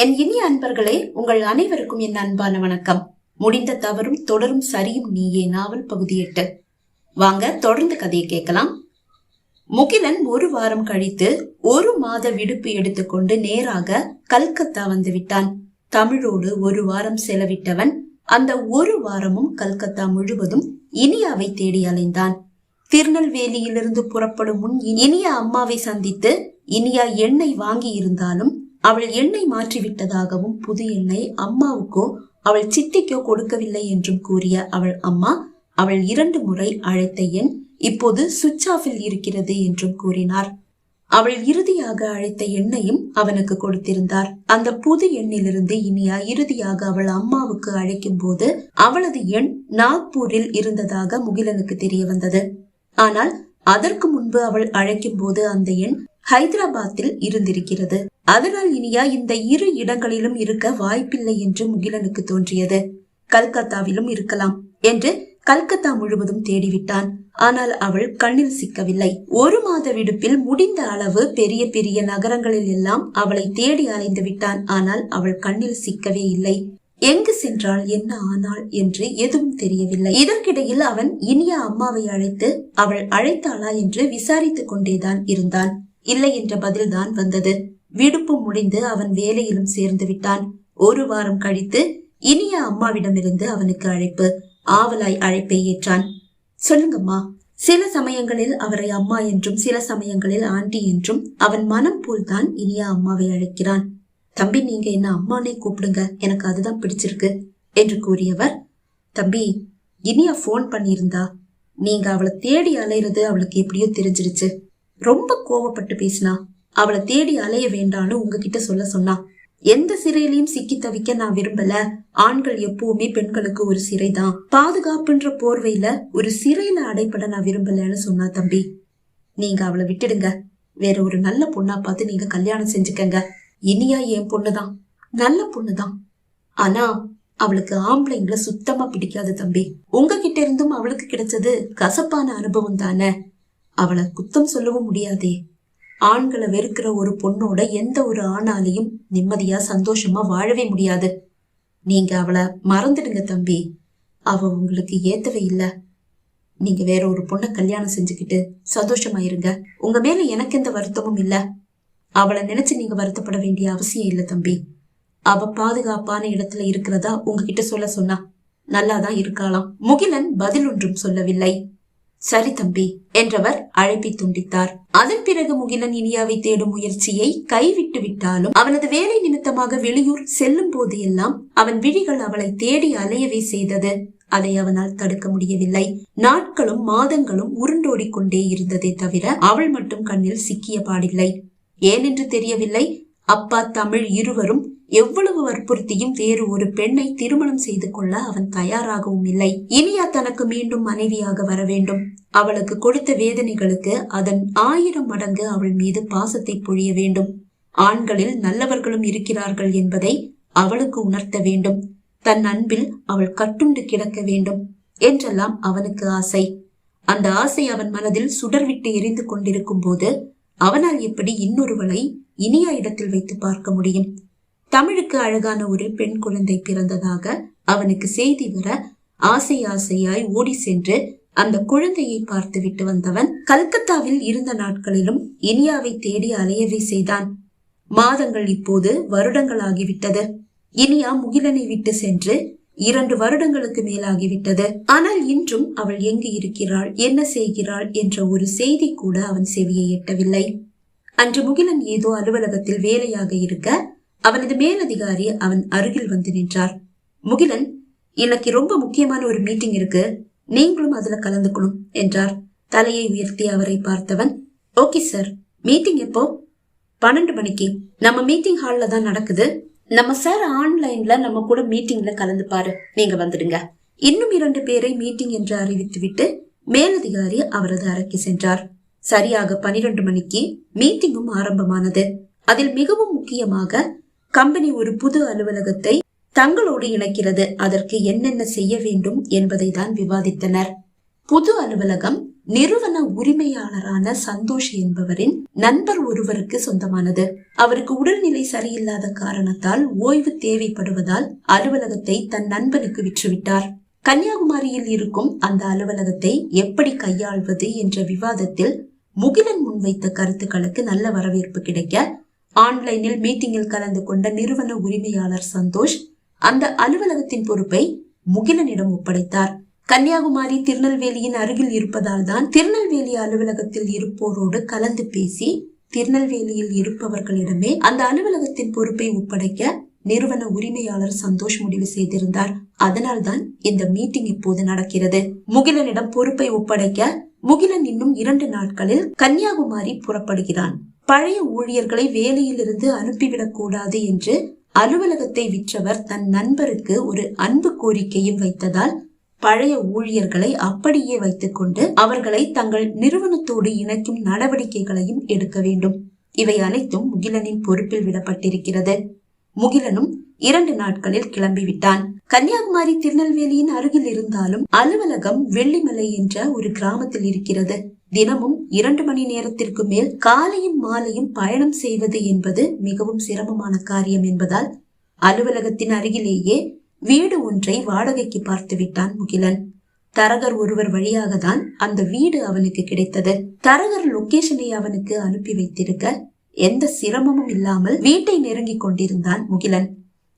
என் இனிய அன்பர்களே உங்கள் அனைவருக்கும் என் அன்பான வணக்கம். முடிந்த தவறும் தொடரும் சரியும் நீயே நாவல் பகுதி எட்டு. வாங்க தொடர்ந்து கதையை கேட்கலாம். முகிலன் ஒரு வாரம் கழித்து ஒரு மாத விடுப்பு எடுத்துக்கொண்டு நேராக கல்கத்தா வந்து விட்டான். தமிழோடு ஒரு வாரம் செலவிட்டவன் அந்த ஒரு வாரமும் கல்கத்தா முழுவதும் இனியாவை தேடி அலைந்தான். திருநெல்வேலியிலிருந்து புறப்படும் முன் இனிய அம்மாவை சந்தித்து இனியா எண்ணெய் வாங்கி இருந்தாலும் அவள் எண்ணெய் மாற்றிவிட்டதாகவும் புது எண்ணெய் அம்மாவுக்கோ அவள் சித்திக்கோ கொடுக்கவில்லை என்றும் கூறிய அவள் அம்மா அவள் இரண்டு முறை அழைத்த எண் இப்போது சுவிட்ச் ஆஃபில் இருக்கிறது என்றும் கூறினார். அவள் இறுதியாக அழைத்த எண்ணையும் அவனுக்கு கொடுத்திருந்தார். அந்த புது எண்ணிலிருந்து இனியா இறுதியாக அவள் அம்மாவுக்கு அழைக்கும் போது அவளது எண் நாக்பூரில் இருந்ததாக முகிலனுக்கு தெரிய வந்தது ஆனால் அதற்கு முன்பு அவள் அழைக்கும் போது அந்த எண் ஹைதராபாத்தில் இருந்திருக்கிறது. அதனால் இனியா இந்த இரு இடங்களிலும் இருக்க வாய்ப்பில்லை என்று முகிலனுக்கு தோன்றியது. கல்கத்தாவிலும் இருக்கலாம் என்று கல்கத்தா முழுவதும் தேடிவிட்டான். ஆனால் அவள் கண்ணில் சிக்கவில்லை. ஒரு மாத விடுப்பில் முடிந்த அளவு பெரிய பெரிய நகரங்களில் எல்லாம் அவளை தேடி அலைந்து விட்டான். ஆனால் அவள் கண்ணில் சிக்கவே இல்லை. எங்கு சென்றாள் என்ன ஆனாள் என்று எதுவும் தெரியவில்லை. இதற்கிடையில் அவன் இனிய அம்மாவை அழைத்து அவள் அழைத்தாளா என்று விசாரித்துக் கொண்டேதான் இருந்தான். இல்லை என்ற பதில்தான் வந்தது. விடுப்பு முடிந்து அவன் வேலையிலும் சேர்ந்து விட்டான். ஒரு வாரம் கழித்து இனிய அம்மாவிடமிருந்து அவனுக்கு அழைப்பு. ஆவலாய் அழைப்பை ஏற்றான். சொல்லுங்கம்மா. சில சமயங்களில் அவரை அம்மா என்றும் சில சமயங்களில் ஆண்டி என்றும் அவன் மனம் போல்தான் இனிய அம்மாவை அழைக்கிறான். தம்பி நீங்க என்ன அம்மானே கூப்பிடுங்க. எனக்கு அதுதான் பிடிச்சிருக்கு என்று கூறியவர். தம்பி இனியா போன் பண்ணியிருந்தா. நீங்க அவளை தேடி அலையிறது அவளுக்கு எப்படியோ தெரிஞ்சிருச்சு. ரொம்ப கோவப்பட்டு பேசினா அவளை தேடி அலைய வேண்டான்னு உங்ககிட்ட சொல்ல சொன்னா. எந்த சிறையிலையும் சிக்கி தவிக்க நான் விரும்பல. ஆண்கள் எப்பவுமே பெண்களுக்கு ஒரு சிறை தான் பாதுகாப்புன்ற போர்வையில ஒரு சிறையில அடைப்பட நான் விரும்பலன்னு சொன்னா தம்பி. நீங்க அவளை விட்டுடுங்க. வேற ஒரு நல்ல பொண்ணா பார்த்து நீங்க கல்யாணம் செஞ்சுக்கங்க. இனியா என் பொண்ணுதான். நல்ல பொண்ணுதான். ஆனா அவளுக்கு ஆம்பளைங்களை சுத்தமா பிடிக்காது தம்பி. உங்ககிட்ட இருந்தும் அவளுக்கு கிடைச்சது கசப்பான அனுபவம் தானே. அவளை குத்தம் சொல்லவும் முடியாதே. ஆண்களை வெறுக்கிற ஒரு பொண்ணோட எந்த ஒரு ஆணாலையும் நிம்மதியா சந்தோஷமா வாழவே முடியாது. நீங்க அவளை மறந்துடுங்க தம்பி. அவ உங்களுக்கு ஏத்தவே இல்ல. நீங்க வேற ஒரு பொண்ணை கல்யாணம் செஞ்சுக்கிட்டு சந்தோஷமா இருங்க. உங்க மேல எனக்கு எந்த வருத்தமும் இல்ல. அவளை நினைச்சு நீங்க வருத்தப்பட வேண்டிய அவசியம் இல்ல தம்பி. அவ பாதுகாப்பான இடத்துல இருக்கிறதா உங்ககிட்ட சொல்ல சொன்னா. நல்லாதான் இருக்காளாம். முகிலன் பதில் ஒன்றும் சொல்லவில்லை. சரி தம்பி என்றவர் அழைப்பை துண்டித்தார். அதன் பிறகு முகிலன் இனியாவை தேடும் முயற்சியை கைவிட்டு விட்டாலும் அவனது வேலை நிமித்தமாக வெளியூர் செல்லும் போது எல்லாம் அவன் விழிகள் அவளை தேடி அலையவே செய்தது. அதை அவனால் தடுக்க முடியவில்லை. நாட்களும் மாதங்களும் உருண்டோடிக் கொண்டே இருந்ததே தவிர அவள் மட்டும் கண்ணில் சிக்கிய பாடில்லை. ஏனென்று தெரியவில்லை. அப்பா தமிழ் இருவரும் எவ்வளவு வற்புறுத்தியும் வேறு ஒரு பெண்ணை திருமணம் செய்து கொள்ள அவன் தயாராகவும் இல்லை. இனியா தனக்கு மீண்டும் மனைவியாக வர வேண்டும். அவளுக்கு கொடுத்த வேதனைகளுக்கு அதன் ஆயிரம் மடங்கு அவள் மீது பாசத்தை பொழிய வேண்டும். ஆண்களில் நல்லவர்களும் இருக்கிறார்கள் என்பதை அவளுக்கு உணர்த்த வேண்டும். தன் அன்பில் அவள் கட்டுண்டு கிடக்க வேண்டும் என்றெல்லாம் அவனுக்கு ஆசை. அந்த ஆசை அவன் மனதில் சுடர்விட்டு எரிந்து கொண்டிருக்கும் போது அவனால் எப்படி இன்னொருவளை இனியா இடத்தில் வைத்து பார்க்க முடியும்? தமிழுக்கு அழகான ஒரு பெண் குழந்தை பிறந்ததாக அவனுக்கு செய்தி வர ஆசை ஆசையாய் ஓடி சென்று அந்த குழந்தையை பார்த்து விட்டு வந்தவன் கல்கத்தாவில் இருந்த நாட்களிலும் இனியாவை தேடி அலையவே செய்தான். மாதங்கள் இப்போது வருடங்களாகிவிட்டது. இனியா முகிலனை விட்டு சென்று இரண்டு வருடங்களுக்கு மேலாகிவிட்டது. ஆனால் இன்றும் அவள் எங்கு இருக்கிறாள் என்ன செய்கிறாள் என்ற ஒரு செய்தி கூட அவன் செவியை எட்டவில்லை. அன்று முகிலன் ஏதோ அலுவலகத்தில் வேலையாக இருக்க அவனது மேலதிகாரி அவன் அருகில் வந்து நின்றார். முகிலன் இன்னைக்கு ரொம்ப முக்கியமான ஒரு மீட்டிங் இருக்கு. நீங்களும் அதுல கலந்துக்கணும் என்றார். தலையை உயர்த்தி அவரை பார்த்தவன் ஓகே சார் மீட்டிங் எப்போ? பன்னெண்டு மணிக்கு. நம்ம மீட்டிங் ஹால்ல தான் நடக்குது. நம்ம சார் ஆன்லைன்ல நம்ம கூட மீட்டிங்ல கலந்துப்பாரு. நீங்க வந்துடுங்க. இன்னும் இரண்டு பேரை மீட்டிங் என்று அறிவித்துவிட்டு மேலதிகாரி அவரது அறைக்கு சென்றார். சரியாக பனிரெண்டு மணிக்கு மீட்டிங்கும் ஆரம்பமானது. அதில் மிகவும் முக்கியமாக கம்பெனி ஒரு புது அலுவலகத்தை தங்களோடு இணைக்கிறது. அதற்கு என்னென்ன செய்ய வேண்டும் என்பதை தான் விவாதித்தனர். புது அலுவலகம் நிறுவன உரிமையாளரான சந்தோஷ் என்பவரின் நண்பர் ஒருவருக்கு சொந்தமானது. அவருக்கு உடல்நிலை சரியில்லாத காரணத்தால் ஓய்வு தேவைப்படுவதால் அலுவலகத்தை தன் நண்பனுக்கு விற்றுவிட்டார். கன்னியாகுமரியில் இருக்கும் அந்த அலுவலகத்தை எப்படி கையாள்வது என்ற விவாதத்தில் முகிலன் முன்வைத்த கருத்துக்களுக்கு நல்ல வரவேற்பு கிடைக்க ஆன்லைனில் மீட்டிங்கில் கலந்து கொண்ட நிறுவன உரிமையாளர் சந்தோஷ் அந்த அலுவலகத்தின் பொறுப்பை முகிலனிடம் ஒப்படைத்தார். கன்னியாகுமரி திருநெல்வேலியின் அருகில் இருப்பதால் தான் திருநெல்வேலி அலுவலகத்தில் இருப்போரோடு கலந்து பேசி திருநெல்வேலியில் இருப்பவர்களிடமே அந்த அலுவலகத்தின் பொறுப்பை ஒப்படைக்க நிறுவன உரிமையாளர் சந்தோஷ் முடிவு செய்திருந்தார். அதனால்தான் இந்த மீட்டிங் இப்போது நடக்கிறது. முகிலனிடம் பொறுப்பை ஒப்படைக்க முகிலன் இன்னும் இரண்டு நாட்களில் கன்னியாகுமரி புறப்படுகிறான். பழைய ஊழியர்களை வேலையிலிருந்து அனுப்பிவிடக் கூடாது என்று அலுவலகத்தை விற்றவர் தன் நண்பருக்கு ஒரு அன்பு கோரிக்கையும் வைத்ததால் பழைய ஊழியர்களை அப்படியே வைத்துக்கொண்டு அவர்களை தங்கள் நிறுவனத்தோடு இணைக்கும் நடவடிக்கைகளையும் எடுக்க வேண்டும். இவை அனைத்தும் முகிலனின் பொறுப்பில் விடப்பட்டிருக்கிறது. முகிலனும் இரண்டு நாட்களில் கிளம்பிவிட்டான். கன்னியாகுமரி திருநெல்வேலியின் அருகில் இருந்தாலும் அலுவலகம் வெள்ளிமலை என்ற ஒரு கிராமத்தில் இருக்கிறது. தினமும் இரண்டு மணி நேரத்திற்கு மேல் காலையும் மாலையும் பயணம் செய்வது என்பது மிகவும் சிரமமான காரியம் என்பதால் அலுவலகத்தின் அருகிலேயே வீடு ஒன்றை வாடகைக்கு பார்த்து விட்டான் முகிலன். தரகர் ஒருவர் வழியாக தான் அந்த வீடு அவனுக்கு கிடைத்தது. தரகர் லொகேஷனை அவனுக்கு அனுப்பி வைத்திருக்க எந்த சிரமமும் இல்லாமல் வீட்டை நெருங்கிக் கொண்டிருந்தான் முகிலன்.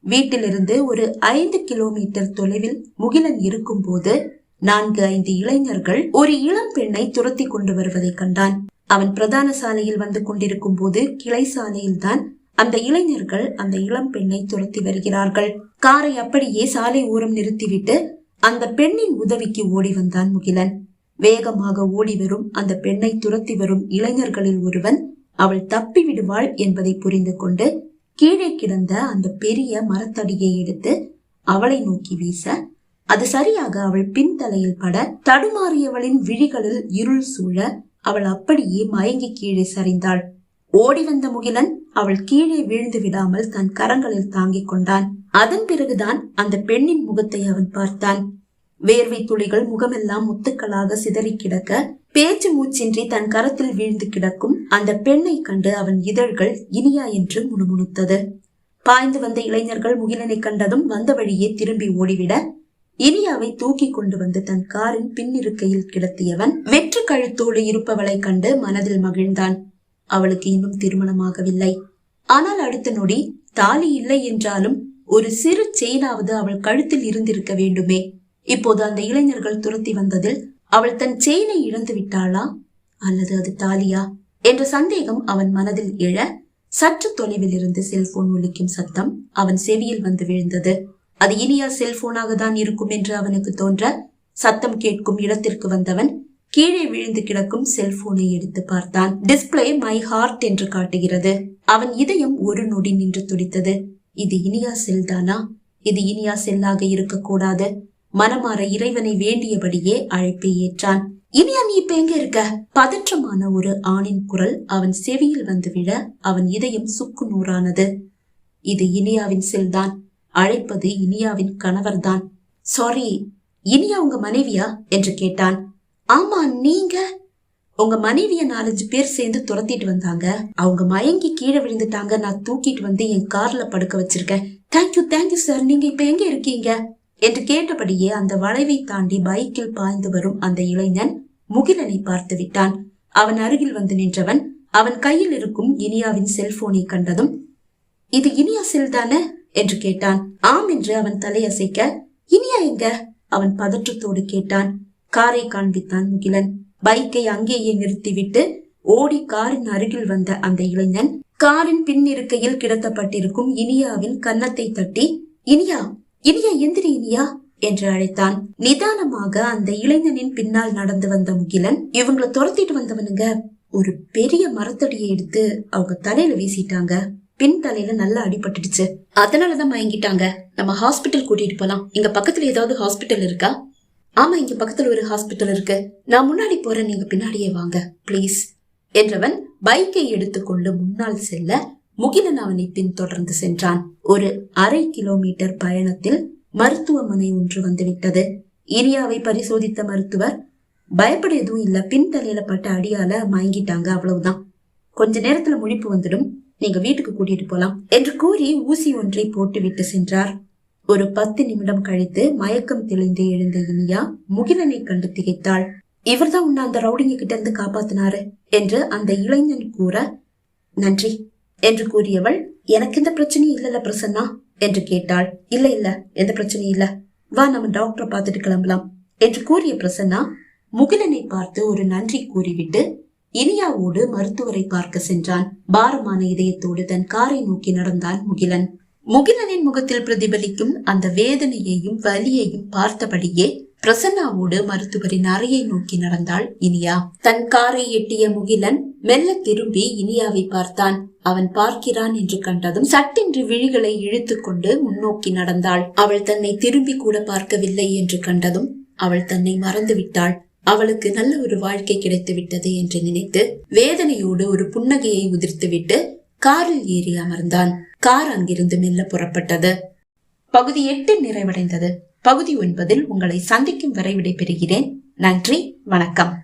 வீட்டிலிருந்து ஒரு ஐந்து கிலோமீட்டர் தொலைவில் முகிலன் இருக்கும் போது நான்கு ஐந்து இளைஞர்கள் ஒரு இளம் பெண்ணை துரத்தி கொண்டு வருவதை கண்டான். அவன் பிரதான சாலையில் வந்து கொண்டிருக்கும் போது கிளை சாலையில் தான் அந்த இளைஞர்கள் அந்த இளம் பெண்ணை துரத்தி வருகிறார்கள். காரை அப்படியே சாலை ஓரம் நிறுத்திவிட்டு அந்த பெண்ணின் உதவிக்கு ஓடி வந்தான் முகிலன். வேகமாக ஓடி வரும் அந்த பெண்ணை துரத்தி வரும் இளைஞர்களில் ஒருவன் அவள் தப்பி விடுவாள் என்பதை புரிந்து கொண்டு கீழே கிடந்த அந்த பெரிய மரத்தடியை எடுத்து அவளை நோக்கி வீச அது சரியாக அவள் பின்தலையில் பட தடுமாறியவளின் விழிகளில் இருள் சூழ அவள் அப்படியே மயங்கி கீழே சரிந்தாள். ஓடி வந்த முகிலன் அவள் கீழே வீழ்ந்து விடாமல் தன் கரங்களில் தாங்கிக் கொண்டான். அதன் பிறகுதான் அந்த பெண்ணின் முகத்தை அவன் பார்த்தான். வேர்வை துளிகள் முகமெல்லாம் முத்துக்களாக சிதறி கிடக்க பேச்சு மூச்சின்றி தன் கரத்தில் வீழ்ந்து கிடக்கும் அந்த பெண்ணை கண்டு அவன் இதழ்கள் இனியா என்று முணுமுணுத்தது. பாய்ந்து வந்த இளைஞர்கள் முகிலனை கண்டதும் வந்த வழியே திரும்பி ஓடிவிட இனியாவை தூக்கி கொண்டு வந்து தன் காரின் பின்னிருக்கையில் கிடத்தியவன் வெற்று கழுத்தோடு இருப்பவளை கண்டு மனதில் மகிழ்ந்தான். அவளுக்கு இன்னும் திருமணமாகவில்லை. ஆனால் அடுத்த நொடி தாலி இல்லை என்றாலும் ஒரு சிறு செயினாவது அவள் கழுத்தில் இருந்திருக்க வேண்டுமே. இப்போது அந்த இளைஞர்கள் துரத்தி வந்ததில் அவள் தன் செயினை இழந்து விட்டாளா? அல்லது அது தாலியா? என்ற சந்தேகம் அவன் மனதில் எழ சற்று தொலைவில் இருந்து செல்போன் ஒலிக்கும் சத்தம் அவன் செவியில் வந்து விழுந்தது. அது இனியா செல்போனாக தான் இருக்கும் என்று அவனுக்கு தோன்ற சத்தம் கேட்கும் இடத்திற்கு வந்தவன் கீழே விழுந்து கிடக்கும் செல்போனை எடுத்து பார்த்தான். டிஸ்பிளே மை ஹார்ட் என்று காட்டுகிறது. அவன் இதயம் ஒரு நொடி நின்று துடித்தது. இது இனியா செல் தானா இது இனியா செல்லாக இருக்கக்கூடாது. மனமாற இறைவனை வேண்டியபடியே அழைப்பை ஏற்றான். இனியா நீ இப்ப எங்க இருக்க? பதற்றமான ஒரு ஆணின் குரல் அவன் செவியில் வந்து விழ அவன் இதயம் சுக்கு நூறானது. இது இனியாவின் செல்தான். அழைப்பது இனியாவின் கணவர்தான். சாரி இனியா உங்க மனைவியா? என்று கேட்டான். ஆமா நீங்க? உங்க மனைவிய நாலஞ்சு பேர் சேர்ந்து துரத்திட்டு வந்தாங்க. அவங்க மயங்கி கீழே விழுந்துட்டாங்க. நான் தூக்கிட்டு வந்து என் கார்ல படுக்க வச்சிருக்கேன். தேங்க்யூ தேங்க்யூ சார் நீங்க இப்ப எங்க இருக்கீங்க? என்று கேட்டபடியே அந்த வளைவை தாண்டி பைக்கில் பாய்ந்து வரும் அந்த இளைஞன் முகிலனை பார்த்து விட்டான். அவன் அருகில் வந்து நின்றவன் அவன் கையில் இருக்கும் இனியாவின் செல்போனை கண்டதும் இது இனியா செல் தானே? என்று கேட்டான். ஆம் என்று அவன் தலையசைக்க இனியா எங்க? அவன் பதற்றத்தோடு கேட்டான். காரை காண்பித்தான் முகிலன். பைக்கை அங்கேயே நிறுத்திவிட்டு ஓடி காரின் அருகில் வந்த அந்த இளைஞன் காரின் பின் இருக்கையில் கிடத்தப்பட்டிருக்கும் இனியாவின் கன்னத்தை தட்டி இனியா இனியா எந்திரி இனியா என்று அழைத்தான். நிதானமாக அந்த இளைஞனின் பின்னால் நடந்து வந்த முகிலன் இவங்கள துரத்திட்டு வந்தவனுங்க. ஒரு பெரிய மரத்தடியை எடுத்து அவங்க தலையில வீசிட்டாங்க. பின் தலையில நல்லா அடிபட்டுடுச்சு. அதனாலதான் மயங்கிட்டாங்க. நம்ம ஹாஸ்பிட்டல் கூட்டிட்டு போலாம். இங்க பக்கத்துல ஏதாவது ஹாஸ்பிட்டல் இருக்கா? ஆமா இங்க பக்கத்துல ஒரு ஹாஸ்பிட்டல் இருக்கு. நான் முன்னாடி போறேன். நீங்க பின்னாடியே வாங்க ப்ளீஸ் என்றவன் பைக்கை எடுத்துக்கொண்டு முன்னால் செல்ல முகிலன் அவனை பின்தொடர்ந்து சென்றான். ஒரு அரை கிலோமீட்டர் பயணத்தில் மருத்துவமனை ஒன்று வந்துவிட்டது. இரியாவை பரிசோதித்த மருத்துவர் பயப்பட எதுவும் இல்ல பின்தலையில பட்ட அடியால மயங்கிட்டாங்க அவ்வளவுதான். கொஞ்ச நேரத்துல முழிப்பு வந்துடும் நீங்க வீட்டுக்கு கூட்டிட்டு போலாம் என்று கூறி ஊசி ஒன்றை போட்டுவிட்டு சென்றார். ஒரு பத்து நிமிடம் கழித்து மயக்கம் தெளிந்து எழுந்த இனியா முகிலனை கண்டு திகைத்தாள். இவர்தான் உன்னை அந்த ரவுடிங்க கிட்ட இருந்து காப்பாத்தினாரு என்று அந்த இளைஞன் கூற நன்றி. என்று கூறியவள் எனக்கு எந்த பிரச்சனையும் இல்லல பிரசன்னா? என்று கேட்டாள். இல்ல இல்ல எந்த பிரச்சனையும் இல்ல. வா நம்ம டாக்டரை பார்த்துட்டு கிளம்பலாம். என்று கூறிய பிரசன்னா முகிலனை பார்த்து ஒரு நன்றி கூறிவிட்டு இனியாவோடு மருத்துவரை பார்க்க சென்றான். பாரமான இதயத்தோடு தன் காரை நோக்கி நடந்தான் முகிலன். முகிலனின் முகத்தில் பிரதிபலிக்கும் அந்த வேதனையையும் வலியையும் பார்த்தபடியே பிரசன்னாவோடு மருத்துவரின் அறையை நோக்கி நடந்தாள் இனியா. தன் காரை எட்டிய முகிலன் மெல்ல திரும்பி இனியாவை பார்த்தான். அவன் பார்க்கிறான் என்று கண்டதும் சட்டென்று விழிகளை இழுத்துக்கொண்டு முன்னோக்கி நடந்தாள். அவள் தன்னை திரும்பி கூட பார்க்கவில்லை என்று கண்டதும் அவள் தன்னை மறந்து விட்டாள். அவளுக்கு நல்ல ஒரு வாழ்க்கை கிடைத்து விட்டது என்று நினைத்து வேதனையோடு ஒரு புன்னகையை உதிர்த்துவிட்டு காரில் ஏறி அமர்ந்தான். கார் அங்கிருந்து மெல்ல புறப்பட்டது. பகுதி எட்டு நிறைவடைந்தது. பகுதி ஒன்பதில் உங்களை சந்திக்கும் வரை விடைபெறுகிறேன். நன்றி வணக்கம்.